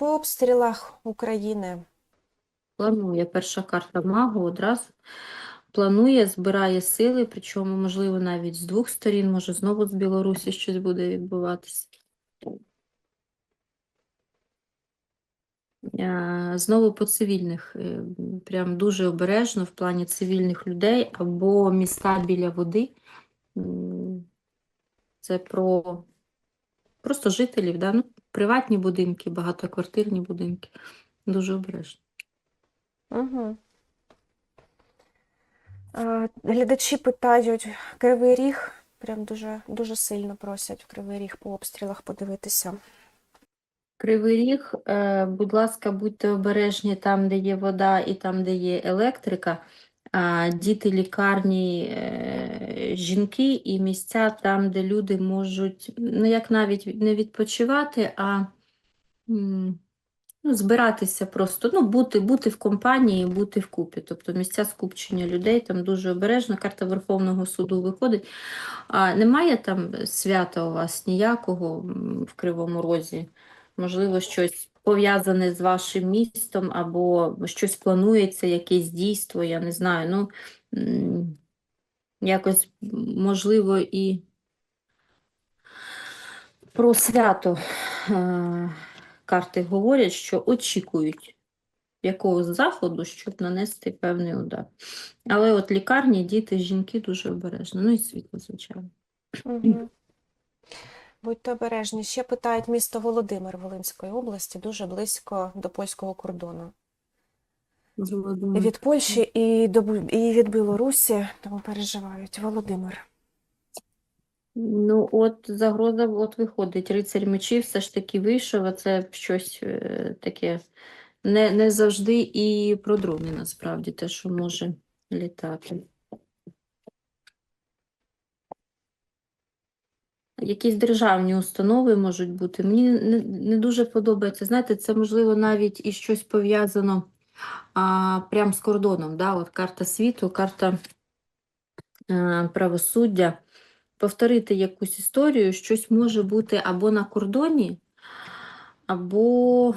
по обстрілах України. Планує перша карта магу одразу. Планує, збирає сили, причому, можливо, навіть з двох сторін, може, знову з Білорусі щось буде відбуватися. Е, Знову по цивільних, е, прям дуже обережно в плані цивільних людей або міста біля води. Це про просто жителів, да? ну, приватні будинки, багатоквартирні будинки. Дуже обережно. Угу. Глядачі питають, Кривий Ріг, прям дуже, дуже сильно просять в Кривий Ріг по обстрілах подивитися. Кривий Ріг, е, будь ласка, будьте обережні там, де є вода і там, де є електрика. Діти, лікарні, е, жінки і місця там, де люди можуть, ну як навіть не відпочивати, а ну, збиратися просто, ну, бути, бути в компанії, бути вкупі. Тобто місця скупчення людей там дуже обережно. Карта Верховного суду виходить. А немає там свята у вас ніякого в Кривому Розі? Можливо, щось пов'язане з вашим містом, або щось планується, якесь дійство, я не знаю. Ну, якось, можливо, і про свято е, карти говорять, що очікують якогось заходу, щоб нанести певний удар. Але от лікарні, діти, жінки дуже обережно. Ну і світло, звичайно. Угу. Будьте обережні. Ще питають місто Володимир Волинської області, дуже близько до польського кордону. Володимир. Від Польщі і, до, і від Білорусі, тому переживають. Володимир. Ну, от загроза от виходить. Рицарь мечів все ж таки вийшов, а це щось е, таке не, не завжди і про дрони, насправді, те, що може літати. Якісь державні установи можуть бути. Мені не, дуже подобається. Знаєте, це можливо навіть і щось пов'язано а, прямо з кордоном. Да? От карта світу, карта а, правосуддя. Повторити якусь історію, щось може бути або на кордоні, або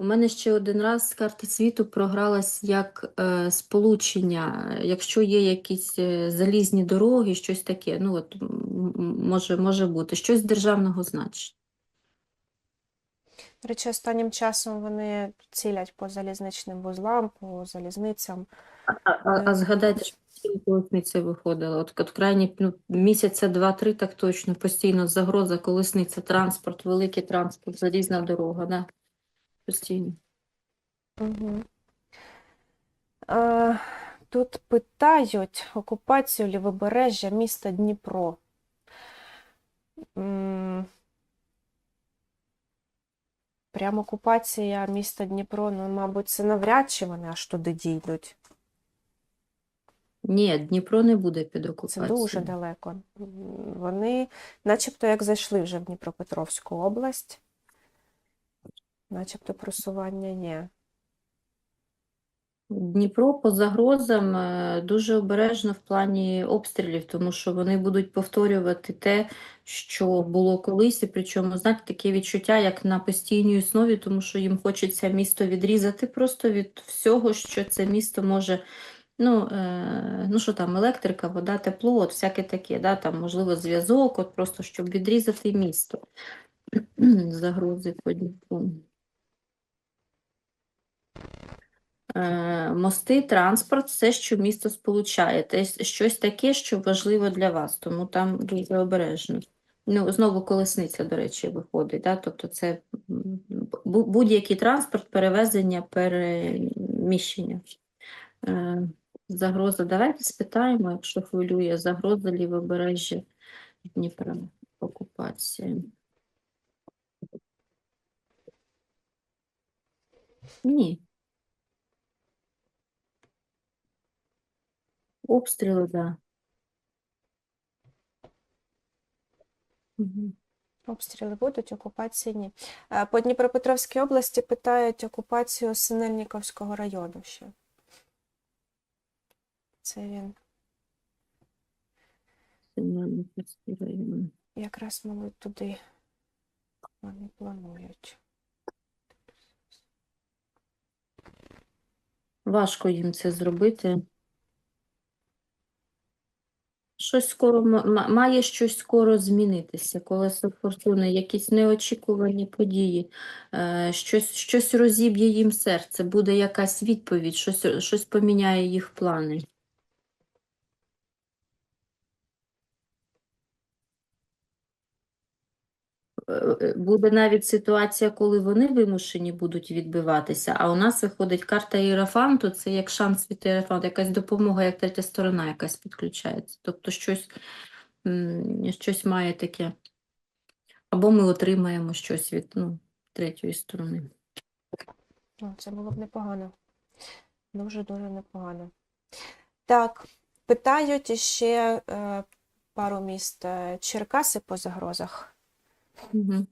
у мене ще один раз з карти світу програлась як е, сполучення, якщо є якісь е, залізні дороги, щось таке. Ну, от, може, може бути щось державного значення. До речі, останнім часом вони цілять по залізничним вузлам, по залізницям. А, а, а згадайте, що колесниця виходила. От, от крайні ну, місяця два-три, так точно, постійно загроза, колесниця, транспорт, великий транспорт, залізна дорога, да? Постійно. Угу. Е, тут питають окупацію лівобережжя міста Дніпро. М, Прям окупація міста Дніпро, ну, мабуть, це навряд чи вони аж туди дійдуть. Ні, Дніпро не буде під окупацією. Це дуже далеко. Вони, начебто, як зайшли вже в Дніпропетровську область, начебто просування є. Дніпро по загрозам е, дуже обережно в плані обстрілів, тому що вони будуть повторювати те, що було колись, і причому, знаєте, таке відчуття, як на постійній основі, тому що їм хочеться місто відрізати просто від всього, що це місто може, ну, е, ну що там, електрика, вода, тепло, от всяке таке, да, там, можливо, зв'язок, от просто щоб відрізати місто. Загрози по Дніпру. Е, Мости, транспорт, все, що місто сполучає, те щось таке, що важливо для вас, тому там дуже обережно. Ну, знову колесниця, до речі, виходить, да? Тобто це будь-який транспорт, перевезення, переміщення. Е, Загроза, давайте спитаємо, якщо хвилює, загроза лівобережжя Дніпра, окупація. Ні. Обстріли, так. Да. Мгм. Обстріли будуть, окупації ні. Е, По Дніпропетровській області питають окупацію Синельніковського району ще. Це він Семенівський район. якраз, мабуть, туди Вони планують. Важко їм це зробити. Щось скоро має щось скоро змінитися, колесо фортуни, якісь неочікувані події, е, щось, щось розіб'є їм серце, буде якась відповідь, щось, щось поміняє їх плани. Е, е, Буде навіть ситуація, коли вони вимушені будуть відбиватися, а у нас виходить карта Іерофанту, це як шанс від Іерофанту, якась допомога, як третя сторона якась підключається. Тобто щось, щось має таке. Або ми отримаємо щось від ну, третьої сторони. Ну, це було б непогано. Дуже-дуже непогано. Так, питають ще е, пару міст е, Черкаси по загрозах. Угу.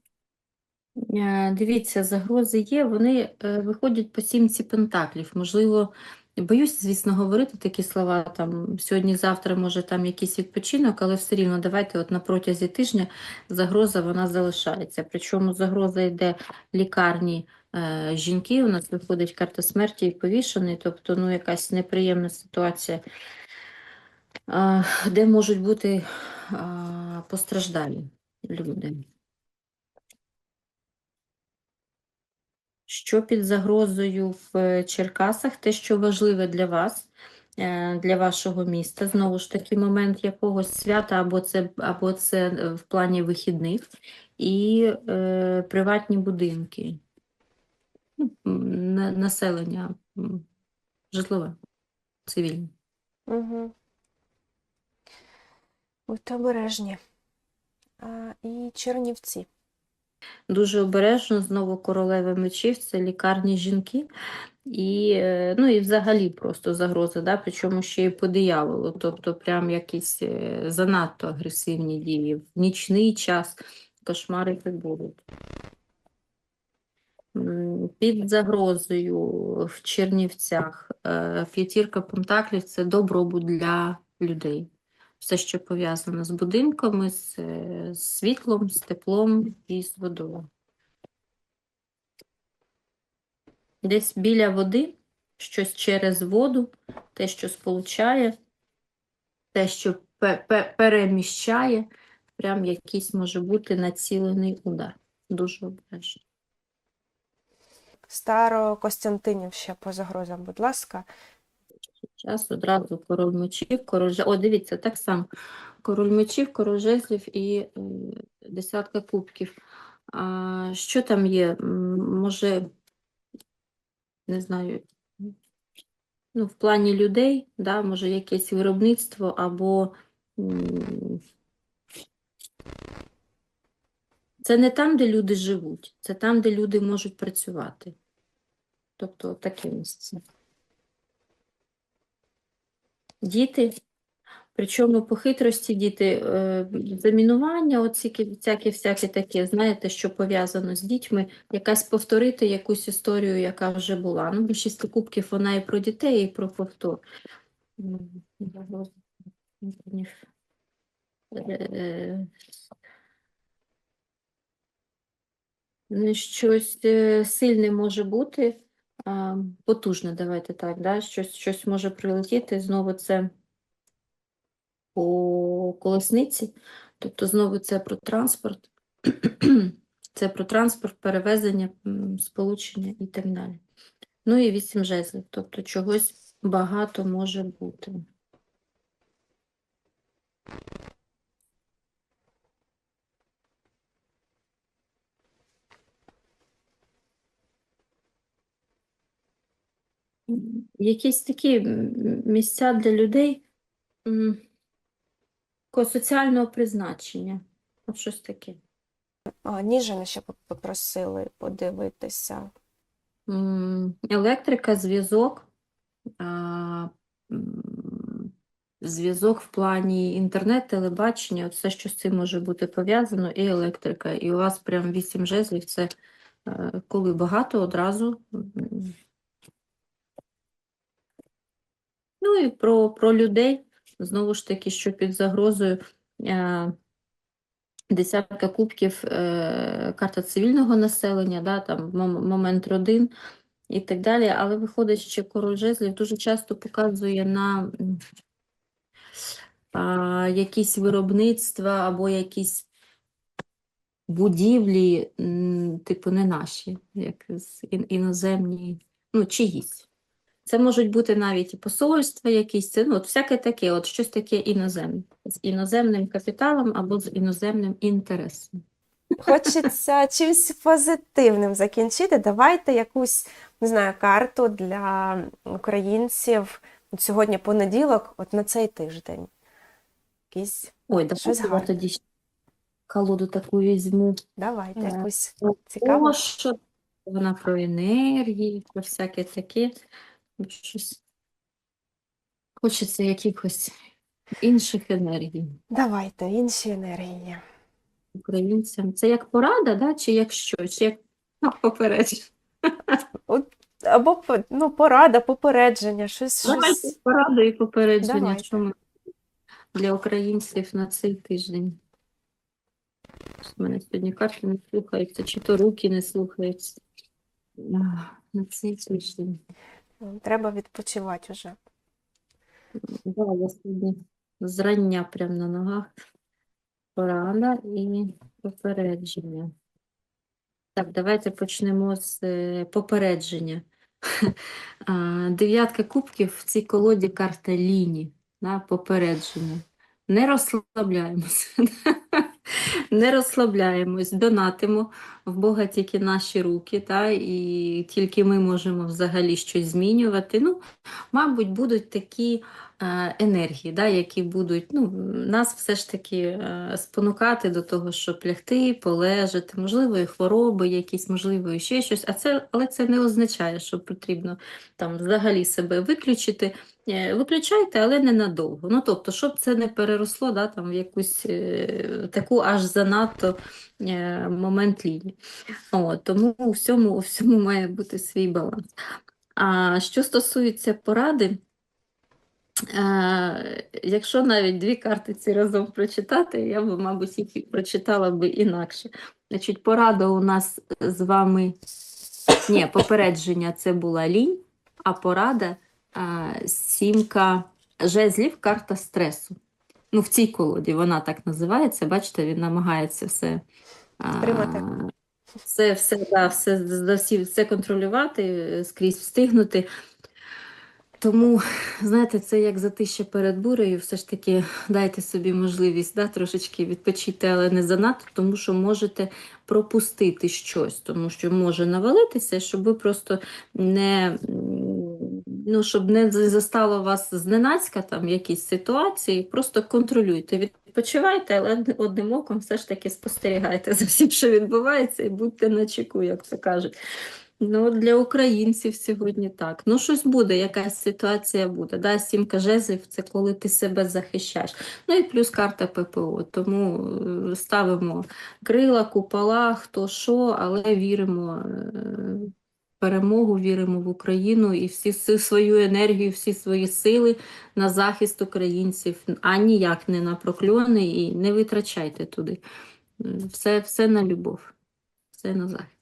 Дивіться, загрози є, вони е, виходять по сімці пентаклів. Можливо, боюсь, звісно, говорити такі слова, там сьогодні-завтра, може, там якийсь відпочинок, але все рівно давайте от на протязі тижня загроза вона залишається. Причому загроза йде лікарні е, жінки, у нас виходить карта смерті і повішений, тобто ну, якась неприємна ситуація, е, де можуть бути е, постраждалі люди. Що під загрозою в е, Черкасах, те, що важливе для вас, е, для вашого міста, знову ж таки, момент якогось свята, або це, або це е, в плані вихідних, і е, приватні будинки, Ну, населення, житлове, цивільне. Угу. Будьте обережні. А, і Чернівці. Дуже обережно, знову королева мечів, це лікарні жінки. І, е, ну, і взагалі просто загроза, да? причому ще й по дияволу, тобто прям якісь е, занадто агресивні дії. В нічний час кошмарити будуть. Під загрозою в Чернівцях е, п'ятірка пентаклів – це добробут для людей. Все, що пов'язано з будинками, з, е, з світлом, з теплом і з водою. Десь біля води, щось через воду, те, що сполучає, те, що пе- пе- переміщає, прям якийсь може бути націлений удар. Дуже обережно. Старокостянтинів ще по загрозам, будь ласка. Час одразу король мечів, король О, дивіться, так само. Король мечів, король жезлів і е, десятка кубків. А, що там є? Може, не знаю, ну, в плані людей, да, може, якесь виробництво або це не там, де люди живуть, це там, де люди можуть працювати. Тобто таке місце. Діти, причому по хитрості діти, е, замінування, оці всяке, всяке таке, знаєте, що пов'язано з дітьми, якась повторити якусь історію, яка вже була. Ну, більшість кубків вона і про дітей, і про повтор. Е, щось е, сильне може бути, потужне, давайте так, да? щось, щось може прилетіти, знову це по колесниці, тобто знову це про транспорт, це про транспорт, перевезення, сполучення і так далі. Ну і вісім жезлів, тобто чогось багато може бути. Якісь такі місця для людей соціального призначення. От щось таке. А, Ніжини ще попросили подивитися. Електрика, зв'язок, зв'язок в плані інтернет, телебачення, все, що з цим може бути пов'язано, і електрика. І у вас прям вісім жезлів, це е, коли багато одразу. М. Ну і про, про людей, знову ж таки, що під загрозою. е, Десятка кубків, е, карта цивільного населення, да, там момент родин і так далі. Але виходить, що король жезлів дуже часто показує на а, якісь виробництва або якісь будівлі, типу, не наші, як іноземні, ну, чиїсь. Це можуть бути навіть і посольства якісь, це, ну, от всяке таке, от щось таке іноземне, з іноземним капіталом або з іноземним інтересом. Хочеться чимось позитивним закінчити. Давайте якусь, не знаю, карту для українців от сьогодні понеділок, от на цей тиждень. Якісь, Ой, давайте я тоді ще колоду таку візьму. давайте, Е, якусь цікаву. вона про енергії, про всяке таке. Щось. Хочеться якихось інших енергій Давайте, інші енергії. українцям. Це як порада, да? чи як що? Чи як ну, попередження? Або ну, порада, попередження, щось, Давайте щось. пораду і попередження, Давайте. що ми для українців на цей тиждень. У мене сьогодні карти не слухаються, чи то руки не слухаються. На цей тиждень. Треба відпочивати вже. Да, я сьогодні зрання прямо на ногах. Порада і попередження. Так, давайте почнемо з е, попередження. Дев'ятка кубків в цій колоді карта ліні, да, попередження. Не розслабляємося. Не розслабляємось, донатимо в Бога тільки наші руки, та, і тільки ми можемо взагалі щось змінювати. Ну, мабуть, будуть такі енергії, да, які будуть ну, нас все ж таки е, спонукати до того, щоб лягти, полежати, можливо, і хвороби якісь, можливо, і ще щось. А це, але це не означає, що потрібно там взагалі себе виключити. Е, Виключайте, але ненадовго. Ну, тобто, щоб це не переросло да, там, в якусь е, таку аж занадто е, момент лінії. О, тому у всьому, у всьому має бути свій баланс. А що стосується поради, е, якщо навіть дві карти ці разом прочитати, я б, мабуть, їх прочитала би інакше. Значить, порада у нас з вами, ні, попередження це була лінь, а порада е, сімка жезлів, карта стресу. Ну, в цій колоді вона так називається. Бачите, він намагається все. а, Стримати. Все, все, да, все, всі- все контролювати, е, скрізь встигнути. Тому, знаєте, це як затища перед бурею, все ж таки дайте собі можливість да, трошечки відпочити, але не занадто, тому що можете пропустити щось, тому що може навалитися, щоб ви просто не, ну, щоб не за- застало вас зненацька там якісь ситуації, просто контролюйте, відпочивайте, але одним оком все ж таки спостерігайте за всім, що відбувається, і будьте на чеку, як це кажуть. Ну, для українців сьогодні так. Ну, щось буде, якась ситуація буде. Да? Сімка жезлів це коли ти себе захищаєш. Ну і плюс карта ППО. Тому е, ставимо крила, купола, хто що, але віримо е, в перемогу, віримо в Україну і всі свою енергію, всі свої сили на захист українців, а ніяк не на прокльони і не витрачайте туди. Е, Все, все на любов, все на захист.